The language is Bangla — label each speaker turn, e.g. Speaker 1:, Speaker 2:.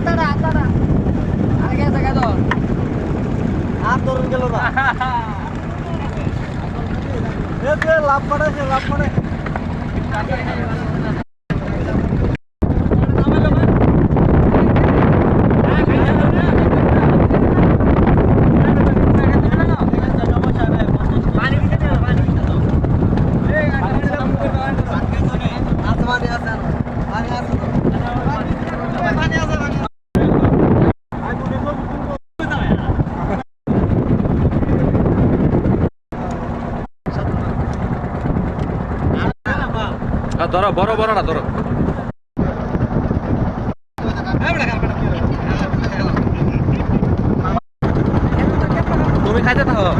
Speaker 1: আতাড়া আতাড়া আর গেছে গেল
Speaker 2: আর ধরুন গেল না। লাভ পড়েছে লাভ পড়ে
Speaker 3: ধরো বড় বড়টা ধরো। তুমি খাইতে থাকো।